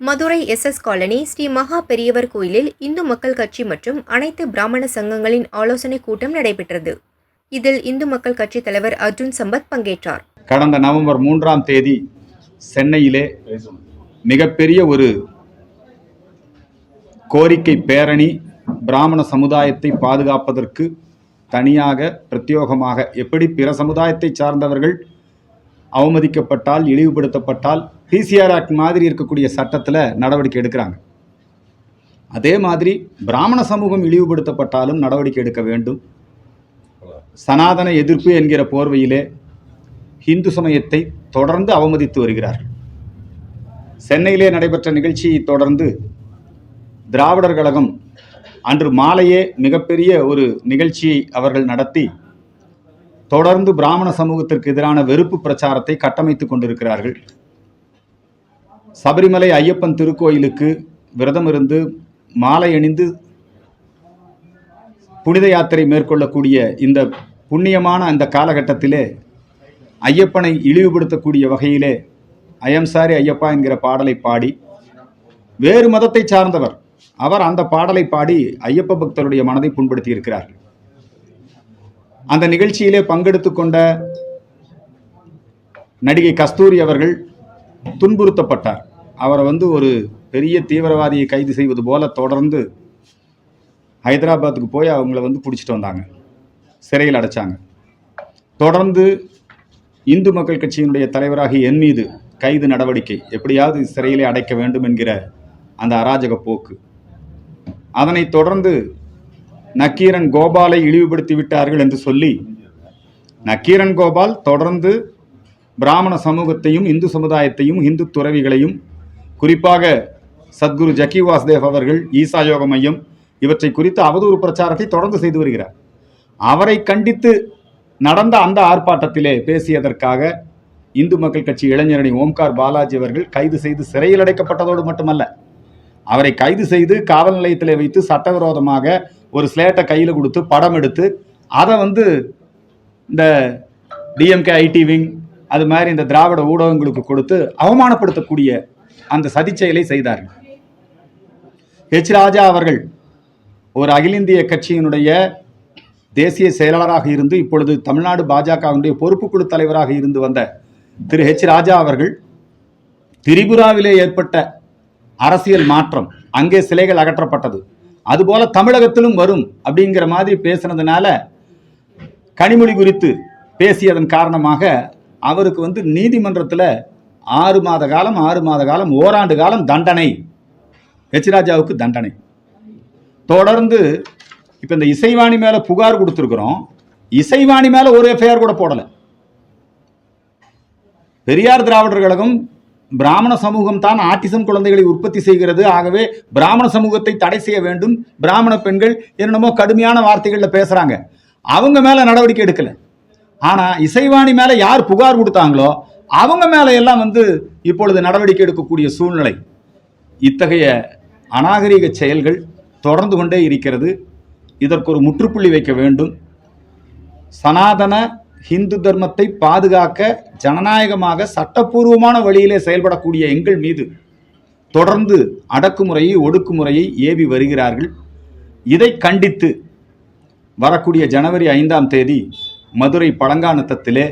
Madurai SS colony Sri Maha Periyavar கோயிலில் இந்து மக்கள் கட்சி மற்றும் அனைத்து பிராமண சங்கங்களின் ஆலோசனை கூட்டம் நடைபெற்றது. இதில் இந்து மக்கள் கட்சி தலைவர் அர்ஜுன் சம்பத் பங்கேற்றார். கடந்த நவம்பர் மூன்றாம் தேதி சென்னையிலே மிகப்பெரிய ஒரு கோரிக்கை பேரணி பிராமண சமுதாயத்தை பாதுகாப்பதற்கு தனியாக பிரத்யோகமாக எப்படி பிற சமுதாயத்தை சார்ந்தவர்கள் அவமதிக்கப்பட்டால் இழிவுபடுத்தப்பட்டால் பிசிஆர் ஆக்ட் மாதிரி இருக்கக்கூடிய சட்டத்தில் நடவடிக்கை எடுக்கிறாங்க. அதே மாதிரி பிராமண சமூகம் இழிவுபடுத்தப்பட்டாலும் நடவடிக்கை எடுக்க வேண்டும். சனாதன எதிர்ப்பு என்கிற போர்வையிலே இந்து சமயத்தை தொடர்ந்து அவமதித்து வருகிறார்கள் சென்னையிலே நடைபெற்ற நிகழ்ச்சியை தொடர்ந்து திராவிடர் கழகம் அன்று மாலையே மிகப்பெரிய ஒரு நிகழ்ச்சியை அவர்கள் நடத்தி தொடர்ந்து பிராமண சமூகத்திற்கு எதிரான வெறுப்பு பிரச்சாரத்தை கட்டமைத்துக் கொண்டிருக்கிறார்கள். சபரிமலை ஐயப்பன் திருக்கோயிலுக்கு விரதம் இருந்து மாலை அணிந்து புனித யாத்திரை மேற்கொள்ளக்கூடிய இந்த புண்ணியமான அந்த காலகட்டத்திலே ஐயப்பனை இழிவுபடுத்தக்கூடிய வகையிலே ஐயம் சாரி ஐயப்பா என்கிற பாடலை பாடி வேறு மதத்தை சார்ந்தவர் அவர் அந்த பாடலை பாடி ஐயப்ப பக்தருடைய மனதை புண்படுத்தி இருக்கிறார் அந்த நிகழ்ச்சியிலே பங்கெடுத்து கொண்ட நடிகை கஸ்தூரி அவர்கள் துன்புறுத்தப்பட்டார். அவரை வந்து ஒரு பெரிய தீவிரவாதியை கைது செய்வது போல தொடர்ந்து ஹைதராபாத்துக்கு போய் அவங்கள வந்து பிடிச்சிட்டு வந்தாங்க. சிறையில் அடைச்சாங்க. தொடர்ந்து இந்து மக்கள் கட்சியினுடைய தலைவராகி என் மீது கைது நடவடிக்கை எப்படியாவது சிறையிலே அடைக்க வேண்டும் என்கிற அந்த அராஜக போக்கு. அதனைத் தொடர்ந்து நக்கீரன் கோபாலை இழிவுபடுத்தி விட்டார்கள் என்று சொல்லி நக்கீரன் கோபால் தொடர்ந்து பிராமண சமூகத்தையும் இந்து சமுதாயத்தையும் இந்து துறவிகளையும் குறிப்பாக சத்குரு ஜக்கி வாசுதேவ் அவர்கள் ஈசா யோக மையம் இவற்றை குறித்து அவதூறு பிரச்சாரத்தை தொடர்ந்து செய்து வருகிறார். அவரை கண்டித்து நடந்த அந்த ஆர்ப்பாட்டத்திலே பேசியதற்காக இந்து மக்கள் கட்சி இளைஞரணி ஓம்கார் பாலாஜி அவர்கள் கைது செய்து சிறையில் அடைக்கப்பட்டதோடு மட்டுமல்ல அவரை கைது செய்து காவல் நிலையத்திலே வைத்து சட்டவிரோதமாக ஒரு ஸ்லேட்டை கையில் கொடுத்து படம் எடுத்து அதை வந்து இந்த டிஎம்கே ஐடி விங் அது மாதிரி இந்த திராவிட ஊடகங்களுக்கு கொடுத்து அவமானப்படுத்தக்கூடிய அந்த சதி செயலை செய்தார்கள். ஹெச் ராஜா அவர்கள் ஒரு அகில இந்திய கட்சியினுடைய தேசிய செயலாளராக இருந்து இப்பொழுது தமிழ்நாடு பாஜகவினுடைய பொறுப்புக்குழு தலைவராக இருந்து வந்த திரு ஹெச் ராஜா அவர்கள் திரிபுராவிலே ஏற்பட்ட அரசியல் மாற்றம் அங்கே சிலைகள் அகற்றப்பட்டது. அதுபோல தமிழகத்திலும் வரும் அப்படிங்கிற மாதிரி பேசுனதுனால கனிமொழி குறித்து பேசியதன் காரணமாக அவருக்கு வந்து நீதிமன்றத்தில் ஆறு மாத காலம் ஆறு மாத காலம் ஓராண்டு காலம் தண்டனை. ஹெச் ராஜாவுக்கு தண்டனை. தொடர்ந்து இப்போ இந்த இசைவாணி மேலே புகார் கொடுத்துருக்குறோம். இசைவாணி மேலே ஒரு எஃப்ஐஆர் கூட போடலை. பெரியார் திராவிடர் கழகம் பிராமண சமூகம் தான் ஆட்டிசம் குழந்தைகளை உற்பத்தி செய்கிறது. ஆகவே பிராமண சமூகத்தை தடை செய்ய வேண்டும். பிராமண பெண்கள் என்னென்னமோ கடுமையான வார்த்தைகளில் பேசுகிறாங்க அவங்க மேலே நடவடிக்கை எடுக்கலை. ஆனால் இசைவாணி மேலே யார் புகார் கொடுத்தாங்களோ அவங்க மேலே எல்லாம் வந்து இப்பொழுது நடவடிக்கை எடுக்கக்கூடிய சூழ்நிலை. இத்தகைய அநாகரிக செயல்கள் தொடர்ந்து கொண்டே இருக்கிறது. இதற்கு ஒரு முற்றுப்புள்ளி வைக்க வேண்டும். சனாதன ஹிந்து தர்மத்தை பாதுகாக்க ஜனநாயகமாக சட்டப்பூர்வமான வழியிலே செயல்படக்கூடிய எங்கள் மீது தொடர்ந்து அடக்குமுறையை ஒடுக்குமுறையை ஏவி வருகிறார்கள். இதை கண்டித்து வரக்கூடிய ஜனவரி ஐந்தாம் தேதி மதுரை பழங்கானத்தத்திலே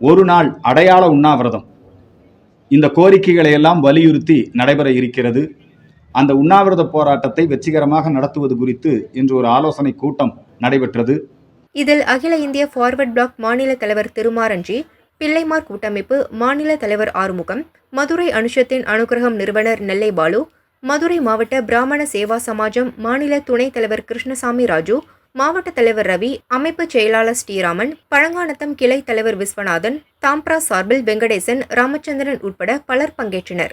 ஒரு நாள் அடையாள உண்ணாவிரதம். இந்த கோரிக்கைகளை எல்லாம் வலியுறுத்தி நடைபெற இருக்கிறது. அந்த உண்ணாவிரத போராட்டத்தை வெற்றிகரமாக நடத்துவது குறித்து இன்று ஒரு ஆலோசனை கூட்டம் நடைபெற்றது. இதில் அகில இந்திய ஃபார்வர்ட் பிளாக் மாநில தலைவர் திருமாரஞ்சி பிள்ளைமார் கூட்டமைப்பு மாநில தலைவர் ஆறுமுகம் மதுரை அனுஷத்தின் அனுகிரகம் நிறுவனர் நெல்லை பாலு மதுரை மாவட்ட பிராமண சேவா சமாஜம் மாநில துணைத் தலைவர் கிருஷ்ணசாமி ராஜு மாவட்ட தலைவர் ரவி அமைப்பு செயலாளர் ஸ்ரீராமன் பழங்கானத்தம் கிளை தலைவர் விஸ்வநாதன் தாம்ப்ரா சார்பில் வெங்கடேசன் ராமச்சந்திரன் உட்பட பலர் பங்கேற்றனர்.